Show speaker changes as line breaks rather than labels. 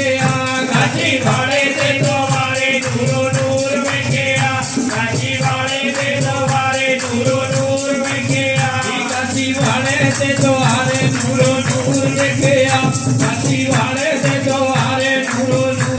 ਵੇਖਿਆ ਕਾਜੀ
ਵਾਲੇ ਦੇ ਦਵਾਰੇ ਦੂਰੋਂ ਦੂਰ ਵੇਖਿਆ ਕਾਜੀ ਵਾਲੇ ਦੇ ਦਵਾਰੇ ਦੂਰੋਂ ਦੂਰ